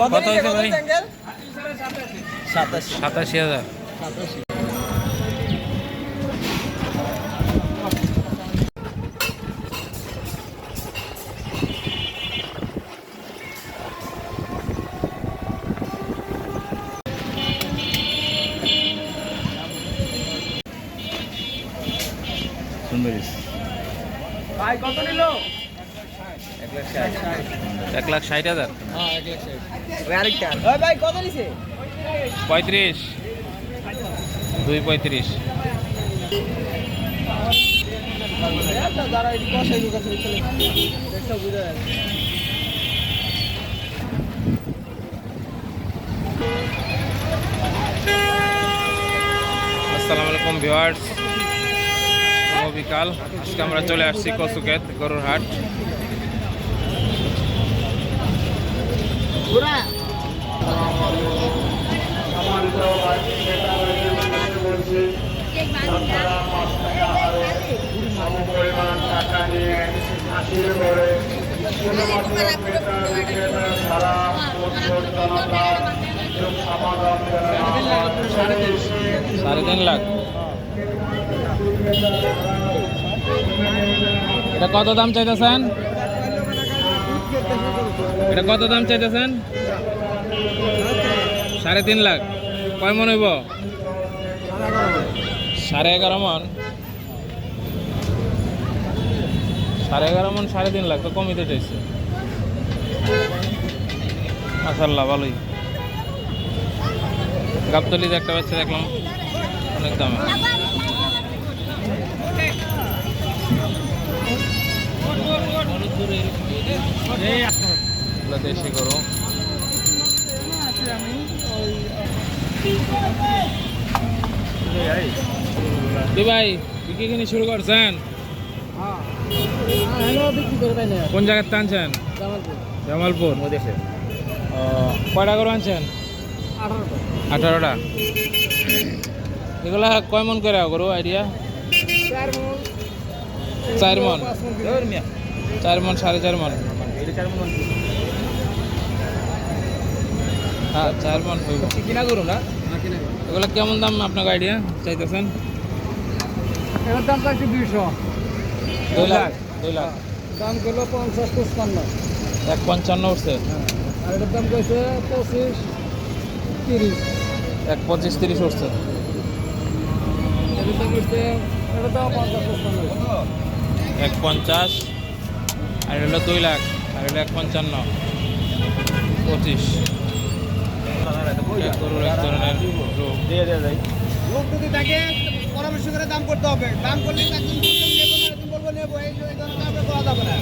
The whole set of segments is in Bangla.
কত হয়েছে ভাই? সাতাশি। সাতাশি। হাজার। সুন্দরী ষাট হাজার। আরেকটা। ওই ভাই কত নিছে পঁয়ত্রিশ। দুই পঁয়ত্রিশ। আসসালামু আলাইকুম ভিওয়ার্স বিকাল। আজকে আমরা চলে আসছি কসুকেত গরুর হাট পরিমাণ টাকা নিয়ে হাসির করে শুধুমাত্র ক্রেতা বিক্রেতা সারা বছর জনতা সমাগম সাড়ে তিন লাখ। এটা কত দাম চাইতেছেন? এটা কত দাম চাইতেছেন? সাড়ে তিন লাখ। কয় মন হইব? সাড়ে এগারো মন। সাড়ে এগারো মন, সাড়ে তিন লাখ, তো কমিতে চাইছে। মাসাল্লাহ ভালোই। গাবতলিতে একটা বাচ্চা দেখলাম, অনেক দামে। এগুলো দেশি গরু। ভাই, বিক্রি কিনে শুরু করছেন? কোন জায়গায় টানছেন জামালপুর। ও, কয়টা গরু আনছেন? আঠারোটা। এগুলা কয় মন করে গরু, আইডিয়া? চার মন। চার মন, সাড়ে চার মন। হ্যাঁ চার মন হইব। কিনা করুন না? এগুলো কেমন দাম আপনাকে আইডিয়া চাইতেছেন? এর দাম চাইছি দুইশো। দুই লাখ? দুই লাখ। দাম করল পঞ্চাশ পঁচপান্ন। এক পঞ্চান্ন উঠছে? আর এটার দাম কইছে পঁচিশ তিরিশ। এক পঁচিশ তিরিশ উঠছে। এটার দাম এটার দাম পঞ্চাশ পঁচপান্ন। এক পঞ্চাশ আর এটা হলো দুই লাখ আর এটা এক পঞ্চান্ন। পঁচিশ। গরুর এক ধরনের রোগ। লোক যদি থাকে পরামর্শ করে দাম করতে হবে। দাম করলে একজন বলব নেব এই করা যাবে না।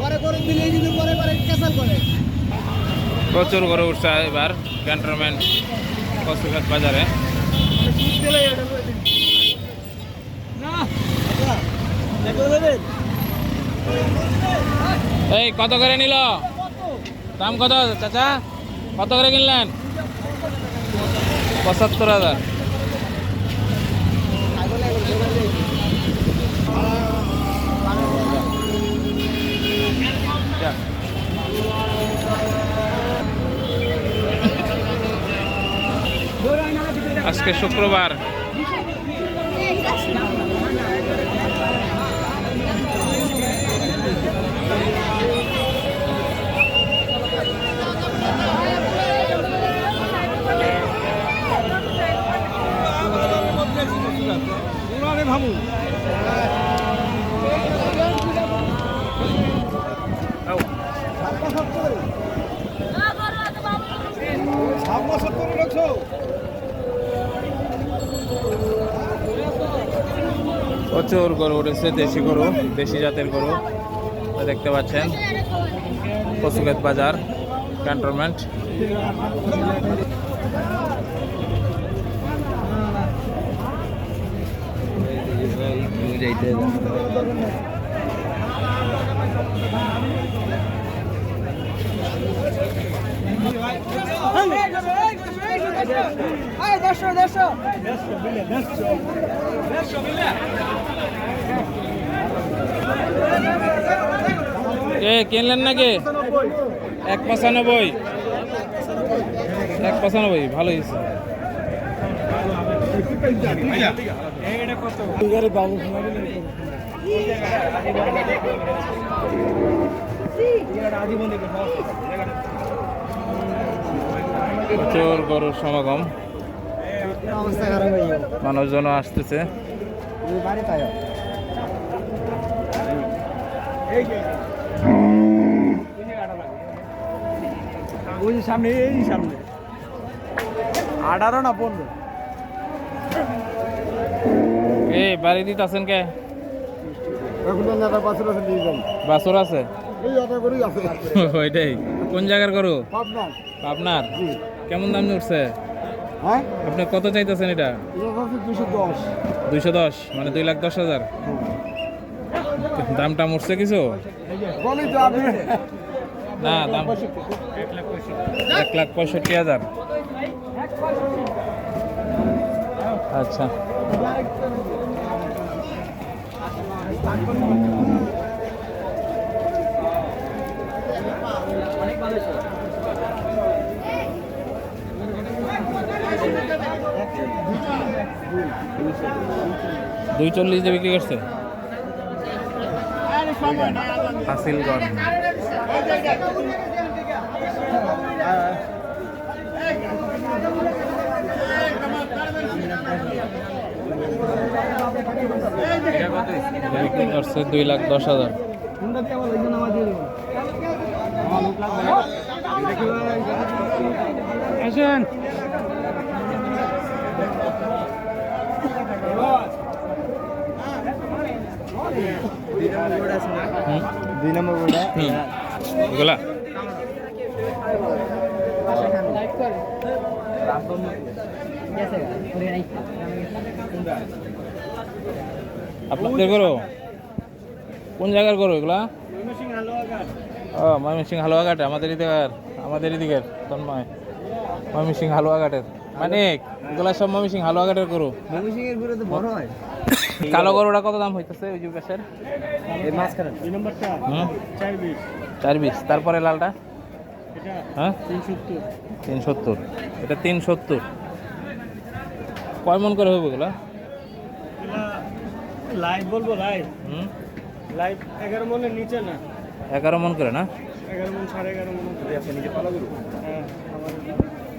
পরে করে দিলে যদি পরে পরে ক্যান্সেল করে। প্রচুর গরু উঠছে এবার ক্যান্টনমেন্ট কচুঘাট বাজারে। এই কত করে নিল? দাম কত চাচা? কত করে কিনলেন? পঁচাত্তর হাজার। আজকে শুক্রবার। ভাবু। প্রচুর গরু উঠেছে দেশি গরু দেশি জাতের গরু। দেখতে পাচ্ছেন কচুগেত বাজার ক্যান্টনমেন্ট দেড়শো দেড়শো কে কিনলেন নাকি? এক পঁচানব্বই। এক পঁচানব্বই ভালো হয়েছে। প্রচুর গরুর সমাগম। মানুষজনও আসতেছে। সামনে এই সামনে। আঠারো না পনেরো? এ বাড়ি দিতে আছেন কে বাসর আছে ওইটাই। কোন জায়গার গরু? পাবনা আপনার কেমন দাম উঠছে? হ্যাঁ? আপনি কত চাইতেছেন এটা? দুইশো দশ। মানে দুই লাখ দশ হাজার? দামটা উঠছে কিছু? না দাম এক লাখ পঁয়ষট্টি হাজার। আচ্ছা। দুই চল্লিশ দিয়ে বিক্রি করছে হাসিলগড় বিক্রি করছে দুই লাখ দশ হাজার। আসেন। দুই নম্বর হুম। এগুলা? আপনাদের করো কোন জায়গার করো এগুলা? ও ময়মনসিং হালুয়াঘাটে আমাদের এদিকের আমাদের এদিকের তন্ময়। ময়মনসিং হালুয়াঘাটের মানে এগুলা সব ময়মনসিং হালুয়াঘাটের করো ময়মনসিংহের ঘুরে তো বড় হয়। কালো গরুটা কত দাম হইতেছে ওই যে পাশের এই মাঝখানে। দুই নম্বরটা হুম? চার বিশ। চার বিশ। তারপরে লালটা? এটা হ্যাঁ? তিন সত্তর। তিন সত্তর। এটা তিন সত্তর। কয় মন করে হবে এগুলা? লাইভ বলব লাইভ হুম? লাইভ এগারো মনের নিচে না? এগারো মন করে না? এগারো মন সাড়ে এগারো মন। নিজে পালা হ্যাঁ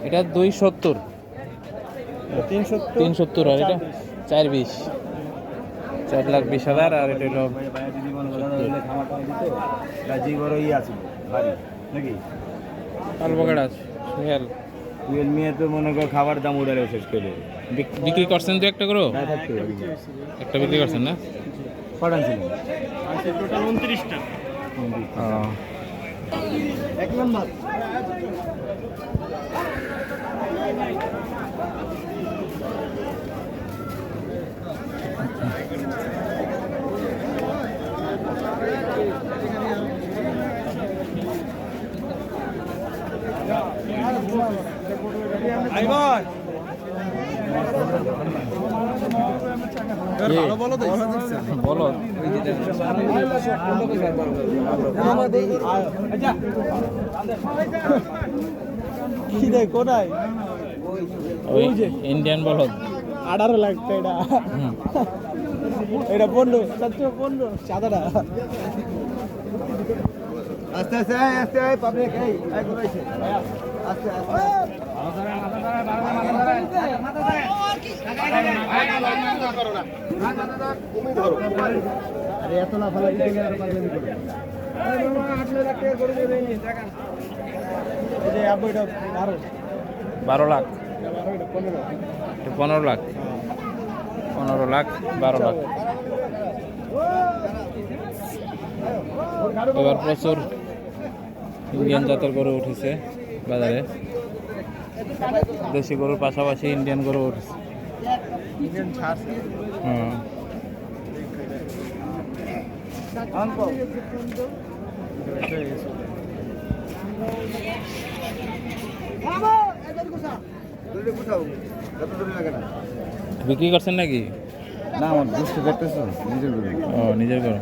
এটা দুই সত্তর। তিন সত্তর? তিন সত্তর আর এটা চার বিশ। চার লাখ বিশ হাজার আর এটা হলো রাজি বড় ই আছে বাড়ি নাকি? কালবাগাড় আছে সোহেল টুয়েলভ মেয়ে তো মনে কর খাবার দাম উড়ালে শেষ করে। বিক্রি করছেন তো একটা করো একটা বিক্রি করছেন না? কটান ছিল? টোটাল উনত্রিশটা। ও, এক নম্বর আইবার ভালো বলো তো বলো কি রে কোথায় ইন্ডিয়ান বলদ আঠারো লাখ এটা এটা পনেরো চারশো পনেরো সাদাটা আস্তে আস্তে আস্তে পাবলিক এই। আস্তে আস্তে আরে এত দিতে গেলে আরও পাগলামি করবে। বারো, লাখ। পনেরো লাখ। পনেরো লাখ বারো লাখ। এবার প্রচুর ইন্ডিয়ান জাতের গরু উঠেছে বাজারে। দেশি গরুর পাশাপাশি ইন্ডিয়ান গরু উঠেছে। হুম আনকো। দূরে কোথাও? এত দূরে লাগে না। বিক্রি করছেন নাকি? না আমার বুঝতে পারতেছ নিজের ও নিজের গরু।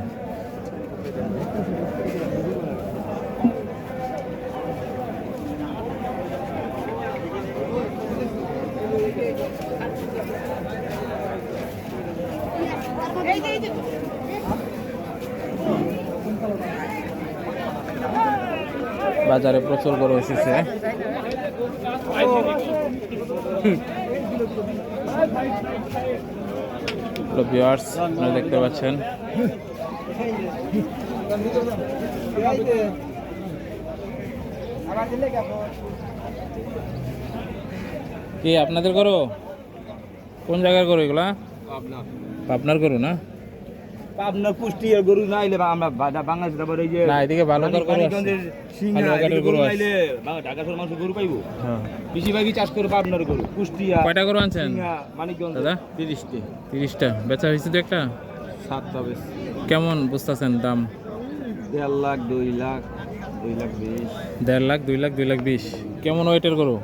বাজারে প্রচুর গরু এসেছে। দেখতে পাচ্ছেন? কি আপনাদের করো কোন জায়গার করো এগুলা? আপনার করো না? আপনার কুষ্টি আর গরু না আইলে আমরা বাংলাদেশে এই যে না এদিকে ভালো করে গরু সিংহা আইলে ঢাকা শহর মানুষ গরু পাইবো। হ্যাঁ। বেশিরভাগই চাষ করে আপনার গরু কুষ্টিয়া কয়টা গরু আনছেন? মানিকগঞ্জ দাদা? তিরিশটি। তিরিশটা। বেচা হয়েছে তো একটা? সাতটা বেশ। কেমন বুঝতেছেন দাম? দেড় লাখ দুই লাখ দুই লাখ বিশ। দেড় লাখ দুই লাখ দুই লাখ বিশ। কেমন ওয়েটের গরু?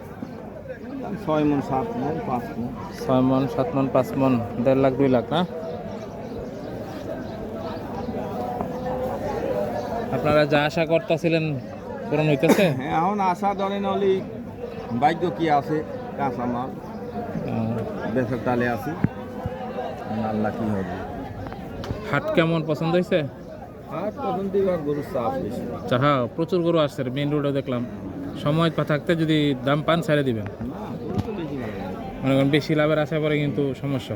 ছয় মন সাত মন পাঁচ মন। ছয় মন সাত মন পাঁচ মন দেড় লাখ দুই লাখ না? আপনারা যা আশা করতেছিলেন পূরণ হইতেছে? হ্যাঁ এখন আশা ধরেন হলি ভাগ্য কি আছে? কাঁচা মাল বেসর তালে আছি। আল্লাহ কি হবে? হাট কেমন পছন্দ হয়েছে হাট দিবা গরুর চাপ বেশি। হ্যাঁ প্রচুর গরু আসছে মেন রোডে দেখলাম। সময় পা থাকতে যদি দাম পান ছেড়ে দিবেন। মনে করেন বেশি লাভের আশা পরে কিন্তু সমস্যা।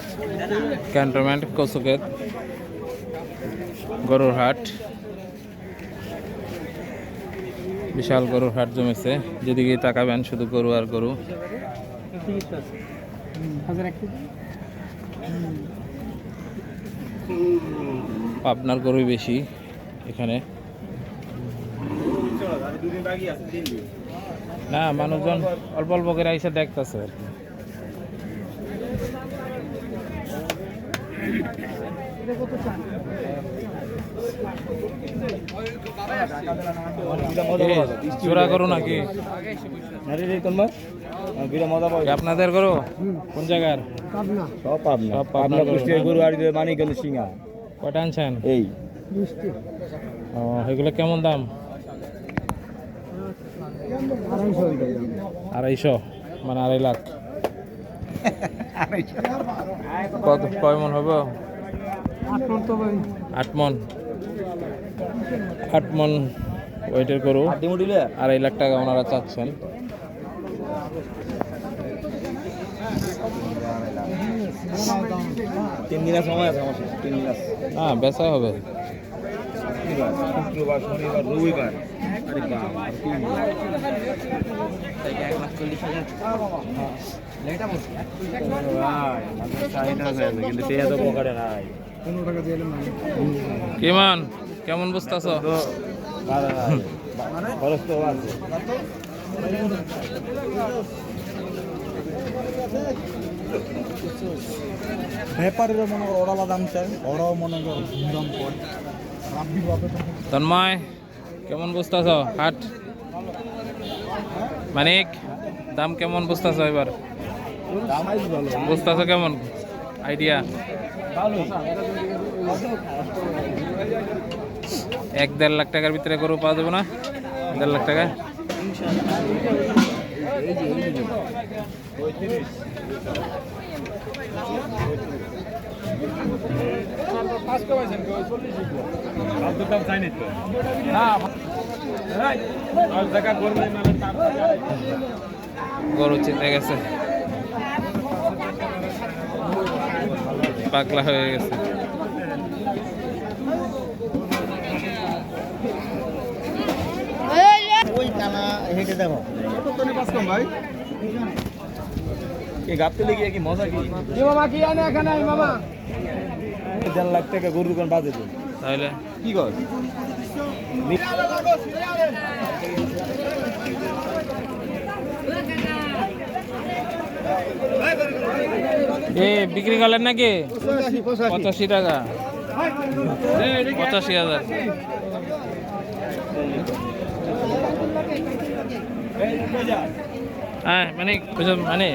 ক্যান্টনমেন্ট, কসুকেত গরুর হাট বিশাল গরুর হাট জমেছে। যেদিকে তাকাবেন, শুধু গরু আর গরু। আপনার গরুই বেশি এখানে। না, মানুষজন অল্প অল্প করে এসে দেখতেছে আর কি। চোরা করো নাকি? আপনাদের করো কোন জায়গার? সব পাবনা। সব পাবনা পাবনা গরু, না? গরু আর যে মানিকগঞ্জ সিংহা। কয়টা আনছেন? এই। ও এগুলো কেমন দাম? আড়াইশো মানে আড়াই লাখ। কত কয় মন হবে? আট মন আট মন। ওয়েটের মুডিলে আড়াই লাখ টাকা ওনারা চাচ্ছেন। তিন দিনের সময় আছে তিন দিন না বেচা হবে। শনিবার, শুক্রবার শনিবার রবিবার। আরে বাবা আছে, কিন্তু টেয়া তো পকেটে নাই। কিমান কেমন বুঝতেছ তো বাধা খরচ তো আছে ব্যাপারীরা মনে করো ওরা দাম চায় ওরাও মনে করো দাম কর। তন্ময়, কেমন বুঝতেছ? হাট? মানিক, দাম কেমন বুঝতেছ এবার? বুঝতেছ কেমন? আইডিয়া? এক দেড় লাখ টাকার ভিতরে গরু পাওয়া যাবে না? দেড় লাখ টাকা? গরু চেতে গেছে পাগলা হয়ে গেছে ওই কানা হেঁটে দেখো ভাই এই গাপতে লেগে কি মজা কি মামা কি আনে এখানে মামা দেড় লাখ টাকা গরুর দোকান বাজে তাহলে? কি কর? এ বিক্রি করলেন নাকি? পঁচাশি টাকা। পঁচাশি হাজার। হ্যাঁ মানে মানে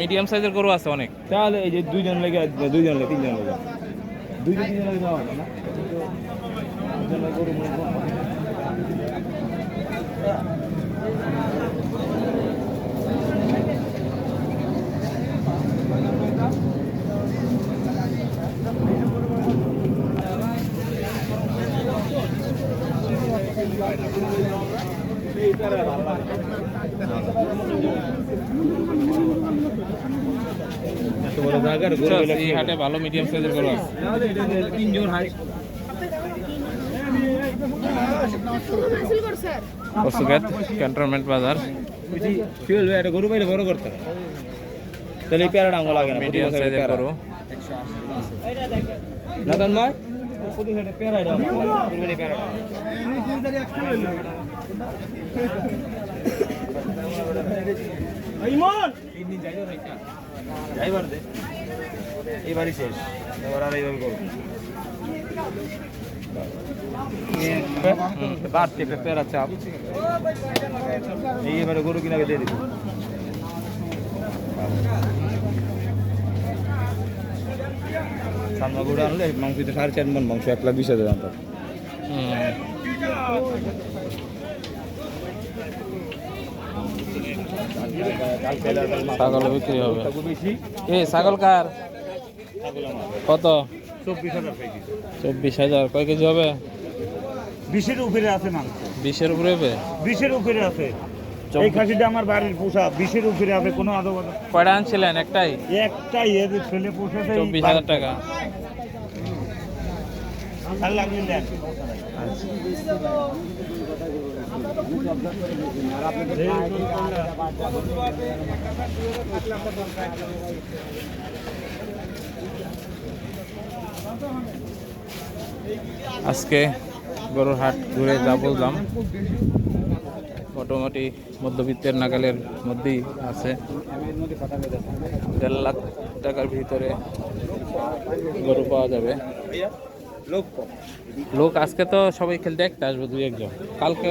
মিডিয়াম সাইজের গরু আছে অনেক। তাহলে এই যে দুইজন লেগে দুইজন লেগে, তিনজন লেগে দুইজন লেগে যাওয়া না? এই হাটে ভালো মিডিয়াম সাইজের গরু আছে পশুঘাট ক্যান্টনমেন্ট বাজার। গরু পাইলে বড় করতে তাহলে এই প্যারাটা আমার লাগে মিডিয়াম সাইজের গরু। না তার নয় প্রতি হাটে প্যারাটা কুরবানি প্যারাটা ইমন! তিন দিন যাইও না যাইবার দে এবারই শেষ। এবার আর এইভাবে করব বাড়তি একটা প্যারা চাপ এইবারে গরু কিনাকে দিয়ে দিব। সামনে গরু আনলে মাংস সাড়ে চার মন মাংস এক লাখ বিশ হাজার দাম পাবে। হুম। ছাগল বিক্রি হবে। এ ছাগল কার? কত? চব্বিশ হাজার। কয় কেজি হবে? বিশের উপরে আছে মাংস বিশের উপরে হবে? বিশের উপরে আছে। এই খাসিটা আমার বাড়ির পোষা। বিশের উপরে আছে কোনো আদৌ কয়টা আনছিলেন? একটাই? একটাই এদের ছেলে এই চব্বিশ হাজার টাকা। লাগবে দেন। আজকে গরুর হাট ঘুরে যা বললাম, মোটামুটি মধ্যবিত্তের নাগালের মধ্যেই আছে। দেড় লাখ টাকার ভিতরে গরু পাওয়া যাবে। লোক লোক আজকে তো সবাই খেলতে একটা আসবে দুই একজন। কালকে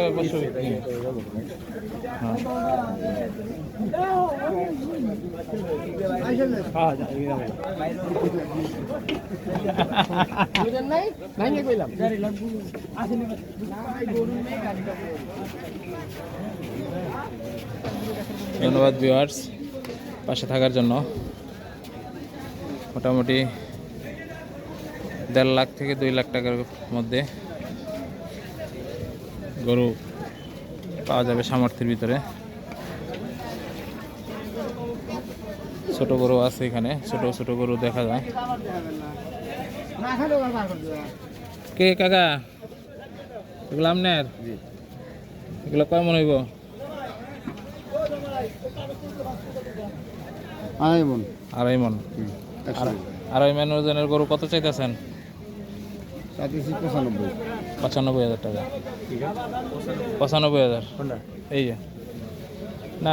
ধন্যবাদ ভিউয়ার্স পাশে থাকার জন্য। মোটামুটি দেড় লাখ থেকে দুই লাখ টাকার মধ্যে গরু পাওয়া যাবে সামর্থ্যের ভিতরে। ছোট গরু আছে এখানে ছোট ছোট গরু দেখা যায়। কে কাকা? এগুলো আপনার? এগুলো কয় মনে হইব? আয় বোন আড়াই মন। আর- আড়াই মন ওজনের গরু কত চাইতেছেন? চাইতেছি পঁচানব্বই। পঁচানব্বই হাজার টাকা। পঁচানব্বই হাজার? এই যে। না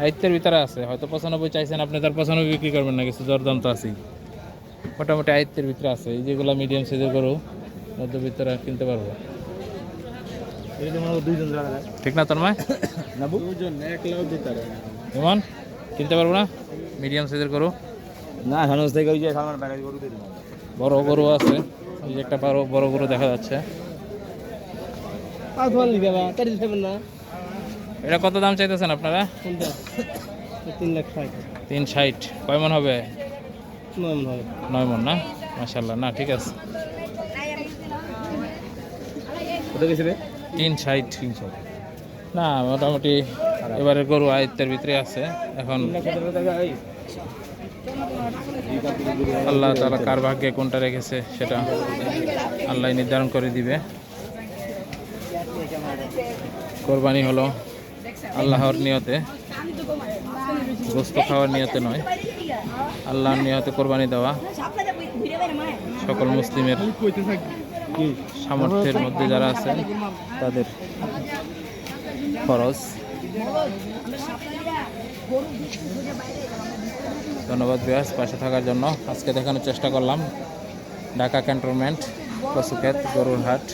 আয়ত্তের ভিতরে আছে। হয়তো পঁচানব্বই চাইছেন আপনি তার পঁচানব্বই বিক্রি করবেন না কিছু দরদাম তো আছেই। মোটামুটি আয়ত্তের ভিতরে আছে। এই যেগুলো মিডিয়াম সাইজের গরু মধ্যবিত্তরা কিনতে পারব। ঠিক না তন্ময়? কিনতে পারব না? মিডিয়াম সাইজের গরু? না সানস থেকে ওই যে সালমান গরু দিয়ে বড় গরু আছে। এই যে একটা বড় বড় গরু দেখা যাচ্ছে। এটা কত দাম চাইতেছেন আপনারা? তিন লাখ ষাট। তিন ষাট। কয় মন হবে? নয় মন হবে। নয় মন না? মাসাল্লাহ না ঠিক আছে। গেছে রে? তিন ষাট। না মোটামুটি এবারে গরু আয়ত্তের ভিতরে আছে। এখন আল্লাহ তালা কার ভাগ্যে কোনটা রেখেছে সেটা আল্লাহ নির্ধারণ করে দিবে। কোরবানি হলো আল্লাহর নিয়তে, গোস্ত খাওয়ার নিয়তে নয়, আল্লাহর নিয়তে কোরবানি দেওয়া সকল মুসলিমের সামর্থ্যের মধ্যে যারা আছেন, তাদের খরচ ধন্যবাদ বিয়াস পাশে থাকার জন্য। আজকে দেখানোর চেষ্টা করলাম ঢাকা ক্যান্টনমেন্ট পশুখেত গরুর হাট